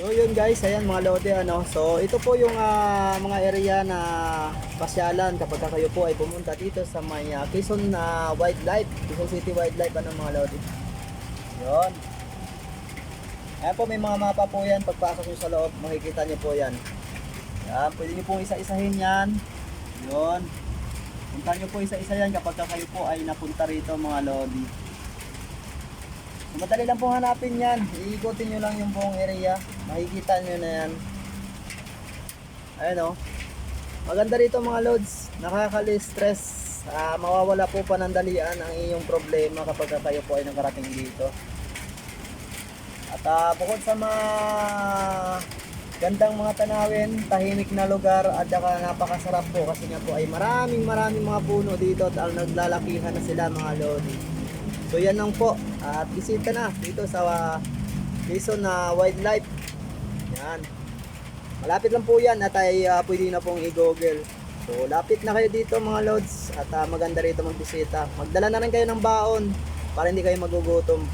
So yun guys, ayan mga lodi ano. So ito po yung ah, mga area na pasyalan kapag kayo po ay pumunta dito sa may ah, Quezon na Wildlife, Quezon City Wildlife ano mga lodi. Yun. Ayan po may mga mapa po yan. Pagpasok nyo sa loob, makikita nyo po yan. Yan, pwede nyo pong isa-isahin yan. Yun. Punta nyo po isa-isa yan kapag kayo po ay napunta rito mga lodi. Madali lang pong hanapin yan. Iikutin nyo lang yung buong area. Makikita nyo na yan. Ayun o. Maganda rito mga loads. Nakakali-stress. Ah, mawawala po panandalian ang iyong problema kapag kayo po ay nakarating dito. At ah, bukod sa mga gandang mga tanawin, tahimik na lugar at saka napakasarap po kasi nga po ay maraming maraming mga puno dito at al- naglalakihan na sila mga lodi. So yan lang po. At bisita na dito sa uh, Quezon na Wildlife. Yan. Malapit lang po yan at ay ah, pwede na pong i-google. So lapit na kayo dito mga lods at ah, maganda rito magbisita. Magdala na rin kayo ng baon para hindi kayo magugutom.